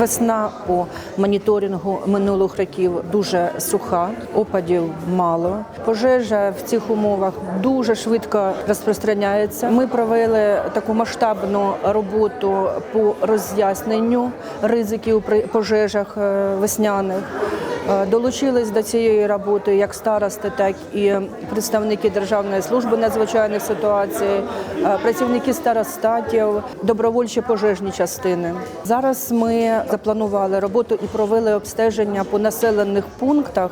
Весна по моніторингу минулих років дуже суха, опадів мало. Пожежа в цих умовах дуже швидко розпространяється. Ми провели таку масштабну роботу по роз'ясненню ризиків при пожежах е, весняних. Е, Долучились до цієї роботи як старости, так і представники Державної служби надзвичайних ситуацій, е, працівники старостатів, добровольчі пожежні частини. Зараз ми запланували роботу і провели обстеження по населених пунктах,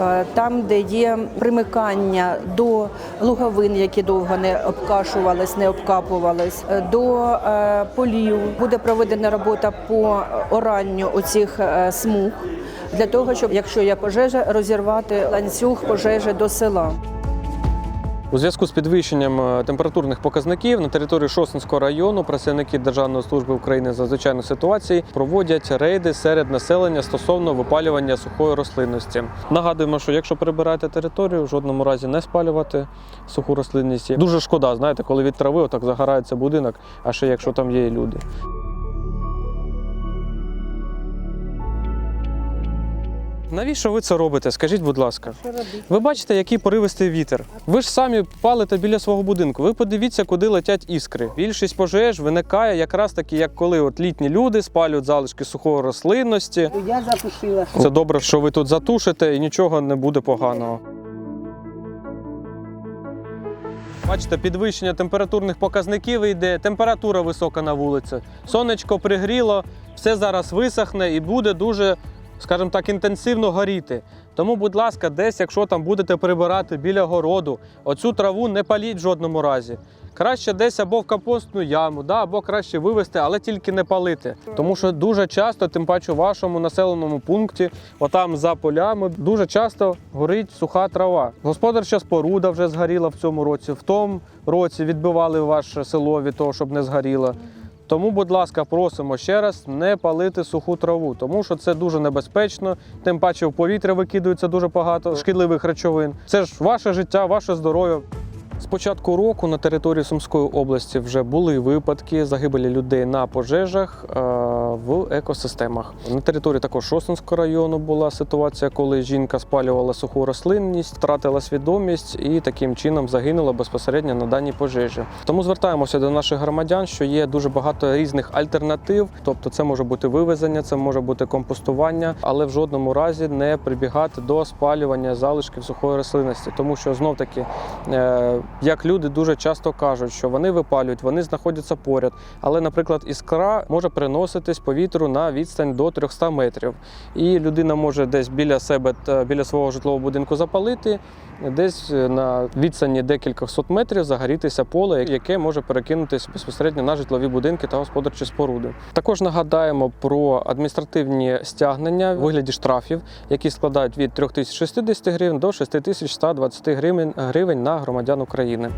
е, там, де є примикання до луговин, які довго не обкашувались, не обкапувались, до полів. Буде проведена робота по оранню оцих смуг для того, щоб якщо є пожежа, розірвати ланцюг пожежі до села. У зв'язку з підвищенням е, температурних показників на території Шосинського району працівники Державної служби України з надзвичайних ситуацій проводять рейди серед населення стосовно випалювання сухої рослинності. Нагадуємо, що якщо прибираєте територію, в жодному разі не спалювати суху рослинність. Дуже шкода, знаєте, коли від трави отак загорається будинок, а ще якщо там є люди. Навіщо ви це робите? Скажіть, будь ласка. Ви бачите, який поривистий вітер. Ви ж самі палите біля свого будинку. Ви подивіться, куди летять іскри. Більшість пожеж виникає якраз таки, як коли от літні люди спалюють залишки сухої рослинності. Я затушила. Це добре, що ви тут затушите і нічого не буде поганого. Бачите, підвищення температурних показників йде, температура висока на вулиці. Сонечко пригріло, все зараз висохне і буде дуже, скажімо так, інтенсивно горіти. Тому, будь ласка, десь, якщо там будете прибирати біля городу, оцю траву не паліть в жодному разі. Краще десь або в компостну яму, да, або краще вивезти, але тільки не палити. Тому що дуже часто, тим паче у вашому населеному пункті, отам за полями, дуже часто горить суха трава. Господарча споруда вже згоріла в цьому році. В тому році відбивали ваше село від того, щоб не згоріло. Тому, будь ласка, просимо ще раз не палити суху траву, тому що це дуже небезпечно. Тим паче в повітря викидується дуже багато шкідливих речовин. Це ж ваше життя, ваше здоров'я. З початку року на території Сумської області вже були випадки загибелі людей на пожежах е, в екосистемах. На території також Шосинського району була ситуація, коли жінка спалювала суху рослинність, втратила свідомість і таким чином загинула безпосередньо на даній пожежі. Тому звертаємося до наших громадян, що є дуже багато різних альтернатив. Тобто, це може бути вивезення, це може бути компостування, але в жодному разі не прибігати до спалювання залишків сухої рослинності, тому що знов таки. Як люди дуже часто кажуть, що вони випалюють, вони знаходяться поряд. Але, наприклад, іскра може переноситись по вітру на відстань до 300 метрів. І людина може десь біля себе біля свого житлового будинку запалити, десь е, на відстані декількох сот метрів загорітися поле, яке може перекинутися безпосередньо на житлові будинки та господарчі споруди. Також нагадаємо про адміністративні стягнення в вигляді штрафів, які складають від 3060 гривень до 6120 гривень гривень на громадян України.